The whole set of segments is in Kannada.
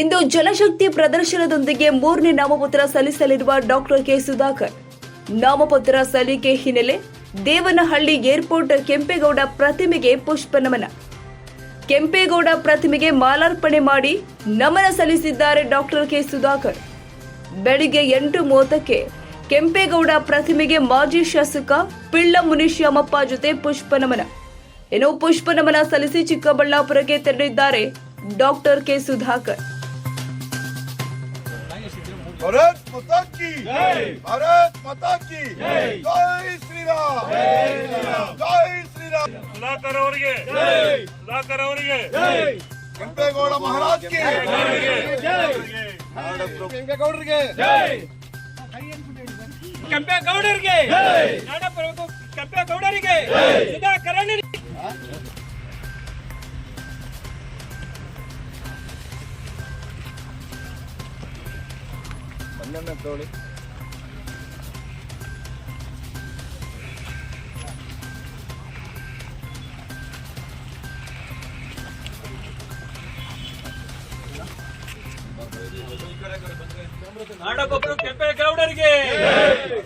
ಇಂದು ಜಲಶಕ್ತಿ ಪ್ರದರ್ಶನದೊಂದಿಗೆ ಮೂರನೇ ನಾಮಪತ್ರ ಸಲ್ಲಿಸಲಿರುವ ಡಾಕ್ಟರ್ ಕೆ ಸುಧಾಕರ್. ನಾಮಪತ್ರ ಸಲ್ಲಿಕೆ ಹಿನ್ನೆಲೆ ದೇವನಹಳ್ಳಿ ಏರ್ಪೋರ್ಟ್ ಕೆಂಪೇಗೌಡ ಪ್ರತಿಮೆಗೆ ಪುಷ್ಪ ನಮನ ಕೆಂಪೇಗೌಡ ಪ್ರತಿಮೆಗೆ ಮಾಲಾರ್ಪಣೆ ಮಾಡಿ ನಮನ ಸಲ್ಲಿಸಿದ್ದಾರೆ ಡಾಕ್ಟರ್ ಕೆ ಸುಧಾಕರ್. ಬೆಳಿಗ್ಗೆ ಎಂಟು ಮೂವತ್ತಕ್ಕೆ ಕೆಂಪೇಗೌಡ ಪ್ರತಿಮೆಗೆ ಮಾಜಿ ಶಾಸಕ ಪಿಳ್ಳ ಮುನಿಶ್ಯಾಮಪ್ಪ ಜೊತೆ ಪುಷ್ಪ ನಮನ ಇನ್ನು ಪುಷ್ಪ ನಮನ ಸಲ್ಲಿಸಿ ಚಿಕ್ಕಬಳ್ಳಾಪುರಕ್ಕೆ ತೆರಳಿದ್ದಾರೆ ಡಾಕ್ಟರ್ ಕೆ ಸುಧಾಕರ್. भारत माता की जय भारत माता की जय जय श्री राम जय श्री राम जय श्री राम ಸುಧಾಕರ್ ಅವರಿಗೆ ಸುಧಾಕರ್ ಅವರಿಗೆ ಕೆಂಪೇಗೌಡ ಮಹಾರಾಜ್ ಗೆ ಕೆಂಪೇಗೌಡರಿಗೆ ಕೆಂಪೇಗೌಡರಿಗೆ ನಾಡಪ್ರಭು ಕೆಂಪೇಗೌಡರಿಗೆ Sudhakar mirando el trole. ¡Ahora, compro que el.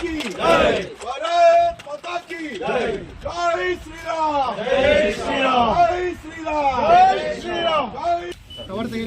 Pataki. Jai. Vare Pataki. Jai. Sri Ram. Jai Sri Ram. Jai Sri Ram. Jai Sri Ram. Cover the.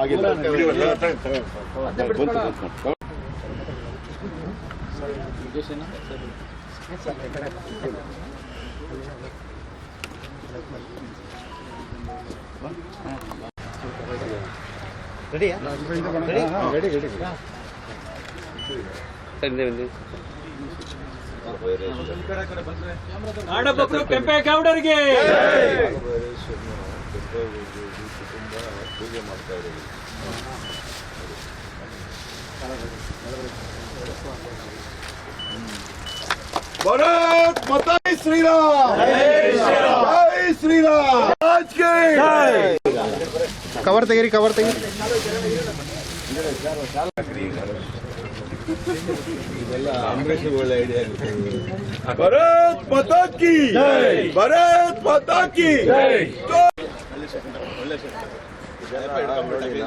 ಆಗಿಲ್ಲ ನಾಡಬಕ್ರು ಕೆಂಪೇಗೌಡರಿಗೆ ದೊಡ್ಡ ಕುಟುಂಬ ಪೂಜೆ ಮಾಡ್ತಾ ಇರೋದು ಭಾರತ್ ಮತಾಯಿ ಶ್ರೀರಾಮ್ ಜೈ ಶ್ರೀರಾಮ್ ರಾಜ್ಗೆ ಕವರ್ ತೆಗೀರಿ ಕವರ್ ತೆಗೀರಿ ಇದೆಲ್ಲ ಅಂಬರೀಷ್ ಒಳ್ಳೆ ಐಡಿಯಾ ಭಾರತ್ ಮಾತಾ ಕಿ ಭಾರತ್ ಮಾತಾ ಕಿ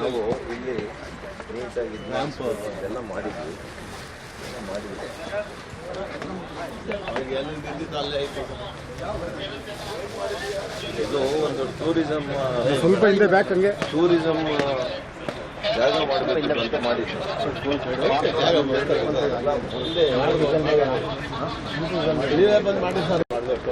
ನಾವು ಇಲ್ಲಿ ನೀಟಾಗಿ ಎಲ್ಲ ಮಾಡಿದ್ವಿ ಎಲ್ಲ ಮಾಡಿದ್ವಿ ಇದು ಒಂದು ಟೂರಿಸಮ್ ಸ್ವಲ್ಪ ಹಿಂದೆ ಬ್ಯಾಕ್ ಹಂಗೆ ಟೂರಿಸಂ ಜಾಗ ಮಾಡಬೇಕು ಅಂತ ಮಾಡಿದ್ರು. ಮುಂದೆ ಬಂದು ಮಾಡಿ ಸರ್ ಮಾಡಬೇಕು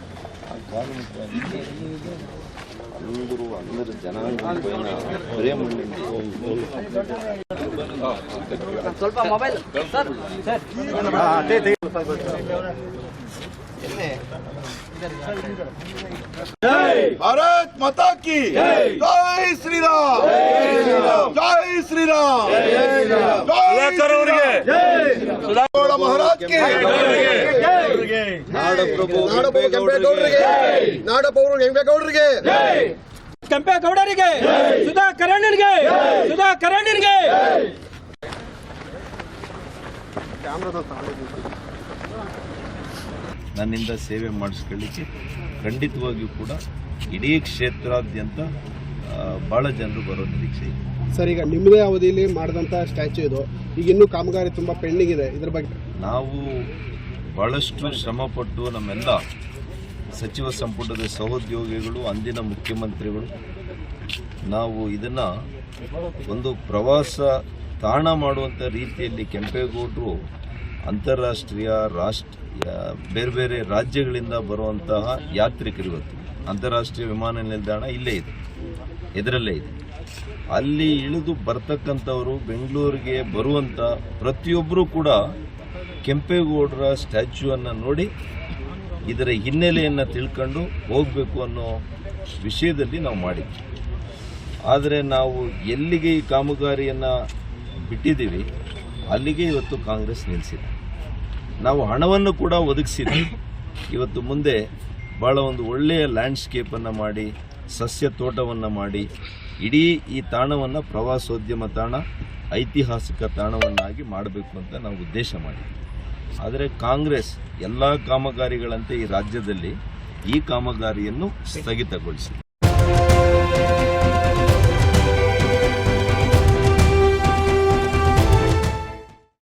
అందరూ అందరు జనాంగం పైన ప్రేమ ఉండింది ಅದೇ ತೆಗಿ ఎన్నే भारत माता की जय श्री राम जय श्री राम ಸುಧಾಕರ್ ಅವರಿಗೆ गौड़ ದೇವೇಗೌಡ ಮಹಾರಾಜ್ಗೆ. ನಾಡಪ್ರಭು ಕೆಂಪೇಗೌಡರಿಗೆ ನಾಡಪ್ರಭು ಕೆಂಪೇಗೌಡರಿಗೆ ಕೆಂಪೇಗೌಡರಿಗೆ ಸುಧಾ ಕರಣನ್ಗೆ ಸುಧಾ ಕರಣನ್ಗೆ ನನ್ನಿಂದ ಸೇವೆ ಮಾಡಿಸ್ಕೊಳ್ಳಿಕ್ಕೆ ಖಂಡಿತವಾಗಿಯೂ ಕೂಡ ಇಡೀ ಕ್ಷೇತ್ರಾದ್ಯಂತ ಭಾಳ ಜನರು ಬರೋ ನಿರೀಕ್ಷೆ ಇದೆ. ಸರ್, ಈಗ ನಿಮ್ಮದೇ ಅವಧಿಯಲ್ಲಿ ಮಾಡಿದಂಥ ಸ್ಟ್ಯಾಚ್ಯೂ ಇದು. ಈಗ ಇನ್ನೂ ಕಾಮಗಾರಿ ತುಂಬ ಪೆಂಡಿಂಗ್ ಇದೆ, ಇದ್ರ ಬಗ್ಗೆ. ನಾವು ಬಹಳಷ್ಟು ಶ್ರಮಪಟ್ಟು ನಮ್ಮೆಲ್ಲ ಸಚಿವ ಸಂಪುಟದ ಸಹೋದ್ಯೋಗಿಗಳು, ಅಂದಿನ ಮುಖ್ಯಮಂತ್ರಿಗಳು, ನಾವು ಇದನ್ನು ಒಂದು ಪ್ರವಾಸ ತಾಣ ಮಾಡುವಂಥ ರೀತಿಯಲ್ಲಿ ಕೆಂಪೇಗೌಡರು ಅಂತಾರಾಷ್ಟ್ರೀಯ ರಾಷ್ಟ್ರ, ಬೇರೆ ಬೇರೆ ರಾಜ್ಯಗಳಿಂದ ಬರುವಂತಹ ಯಾತ್ರಿಕರು ಅಂತಾರಾಷ್ಟ್ರೀಯ ವಿಮಾನ ನಿಲ್ದಾಣ ಇಲ್ಲೇ ಇದೆ. ಇದರಲ್ಲೇ ಇದೆ. ಅಲ್ಲಿ ಇಳಿದು ಬರ್ತಕ್ಕಂಥವರು ಬೆಂಗಳೂರಿಗೆ ಬರುವಂಥ ಪ್ರತಿಯೊಬ್ಬರೂ ಕೂಡ ಕೆಂಪೇಗೌಡರ ಸ್ಟ್ಯಾಚ್ಯೂವನ್ನು ನೋಡಿ ಇದರ ಹಿನ್ನೆಲೆಯನ್ನು ತಿಳ್ಕೊಂಡು ಹೋಗಬೇಕು ಅನ್ನೋ ವಿಷಯದಲ್ಲಿ ನಾವು ಮಾಡಿದ್ವಿ. ಆದರೆ ನಾವು ಎಲ್ಲಿಗೆ ಈ ಕಾಮಗಾರಿಯನ್ನು ಬಿಟ್ಟಿದ್ದೀವಿ, ಅಲ್ಲಿಗೆ ಇವತ್ತು ಕಾಂಗ್ರೆಸ್ ನಿಲ್ಲಿಸಿದೆ ನಾವು ಹಣವನ್ನು ಕೂಡ ಒದಗಿಸಿದ್ವಿ ಇವತ್ತು ಮುಂದೆ ಭಾಳ ಒಂದು ಒಳ್ಳೆಯ ಲ್ಯಾಂಡ್ಸ್ಕೇಪನ್ನು ಮಾಡಿ, ಸಸ್ಯ ತೋಟವನ್ನು ಮಾಡಿ, ಇಡೀ ಈ ತಾಣವನ್ನು ಪ್ರವಾಸೋದ್ಯಮ ತಾಣ, ಐತಿಹಾಸಿಕ ತಾಣವನ್ನಾಗಿ ಮಾಡಬೇಕು ಅಂತ ನಾವು ಉದ್ದೇಶ ಮಾಡಿದ್ವಿ. ಆದರೆ ಕಾಂಗ್ರೆಸ್ ಎಲ್ಲ ಕಾಮಗಾರಿಗಳಂತೆ ಈ ರಾಜ್ಯದಲ್ಲಿ ಈ ಕಾಮಗಾರಿಯನ್ನು ಸ್ಥಗಿತಗೊಳಿಸಿದೆ.